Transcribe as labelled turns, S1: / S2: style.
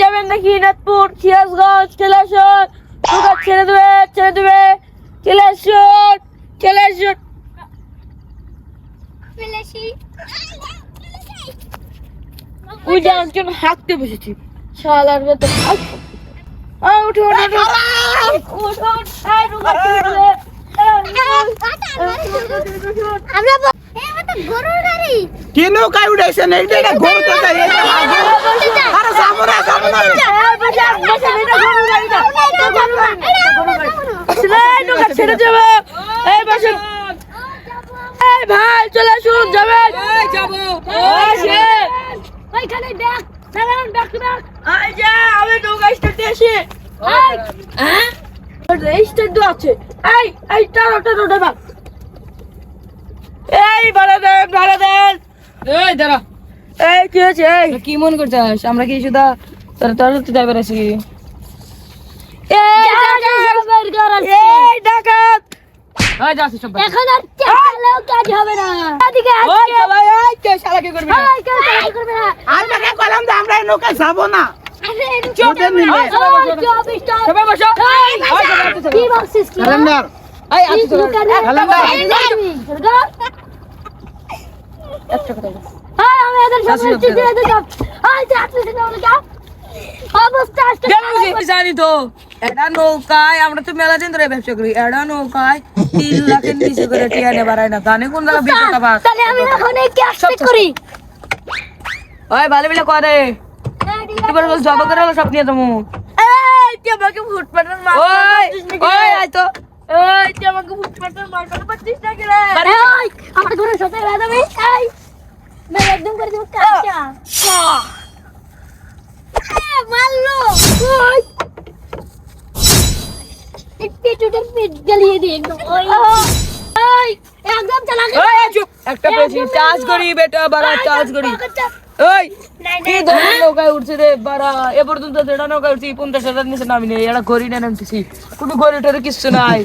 S1: যাবেন নাকি নাথপুর সিরাজগঞ্জ চলে আসুন দোকান ছেড়ে দেবে ছেড়ে দেবে। চলে আসুন চলে আসুন ওই যে একজন হাঁকতে বসেছি। শালার মতো উঠো।
S2: আমরা গরুর গাড়ি।
S3: এইটা গরু তো আরে যাব না যাব না
S1: এই, বসে, বসে, এটা গরুর গাড়িটা। এটা গরুর গাড়ি। এটা গরুর গাড়ি। এই, দোকান ছেড়ে দেবে। এই, বসুন। এই, ভাই, চলে আসুন, যাবেন। আসেন।
S2: ওইখানে ব্যাগ, সাধারণ ব্যাগ তো ব্যাগ।
S1: এই যে, আমি নৌকা স্টার্টে আসি।
S2: এই,
S1: হ্যাঁ? এই তো আছে। এই, এই, টানো, টানো, টানো। এই, ভাড়া দেন, ভাড়া দেন।
S4: এই দাঁড়া
S1: এই, কি হয়েছে? এই,
S4: কি মনে করছিস আমরা কি শুধু তোর তোর
S1: এই।
S2: আছে।
S1: এই, ডাকাত।
S4: ওই যাচ্ছি সব
S2: এখন আর চালালেও কাজ হবে না। এদিকে
S1: ওই,
S2: আজকে
S1: সবাই, এই,
S4: কে শালা কি করবি?
S2: সবাই কেউ কাজ করবে না।
S3: আমরা কে কলাম তো আমরা নৌকায় যাব না।
S2: আরে, কি কি? কি?
S4: একটা কথা জানি তো। এটা নৌকায় আমরা তো মেলা দিন ধরে ব্যবসা করি। এটা নৌকায় তিন লাখের নিচে করে টিয়া নে না। জানে কোন জায়গা বিশ টাকা পাস
S2: তাহলে আমি এখন এই ক্যাশ পে করি।
S4: ওই ভালো বিলে করে এবার বল জব করে সব নিয়ে যাব।
S1: এই, তুই আমাকে ফুটপাতের মার
S4: ওই ওই আয় তো।
S1: এই, তুই আমাকে ফুটপাতের মার করে পাচ্ছিস না কি রে?
S2: এই, আমার ঘরের সাথে বেদাবি এই একদম করে দেবো কাঁচা এ, মারলো ওই এই পেটুটার পেট গলিয়ে দিয়ে একদম ওই একদম চালা
S4: ওই চুপ। একটা পেছি চার্জ করি বেটা বাড়া চার্জ করি। ওই কি ধরনের নৌকায় উঠছে রে বাড়া? এ পর্যন্ত যেটা নৌকায় উঠছি পঞ্চাশ হাজার নিচে নামিনি। এটা গড়ি না নামতেছি। কোনো গড়ি টরে কিচ্ছু নাই।